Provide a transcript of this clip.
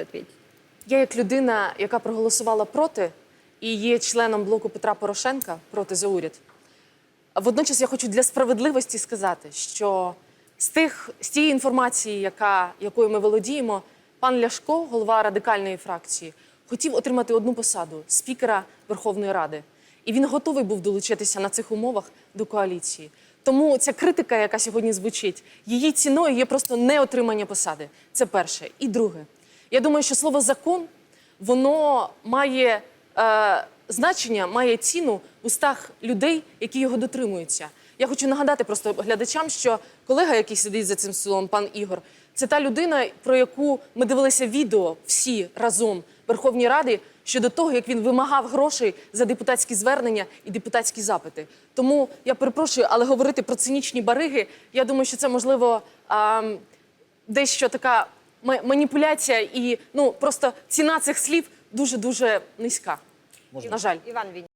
ответить. Я як людина, яка проголосувала проти і є членом блоку Петра Порошенка проти за уряд. Водночас я хочу для справедливості сказати, що з тих з тієї інформації, яка якою ми володіємо, пан Ляшко, голова радикальної фракції, хотів отримати одну посаду спікера Верховної Ради, і він готовий був долучитися на цих умовах до коаліції. Тому ця критика, яка сьогодні звучить, її ціною є просто неотримання посади. Це перше. І друге, я думаю, що слово закон воно має е, значення, має ціну в устах людей, які його дотримуються. Я хочу нагадати просто глядачам, що колега, який сидить за цим столом, пан Ігор, це та людина, про яку ми дивилися відео всі разом Верховній Раді щодо того, як він вимагав грошей за депутатські звернення і депутатські запити. Тому я перепрошую, але говорити про цинічні бариги, я думаю, що це можливо. ам, дещо така маніпуляція, і ну просто ціна цих слів дуже дуже низька. На жаль. Іван Винник.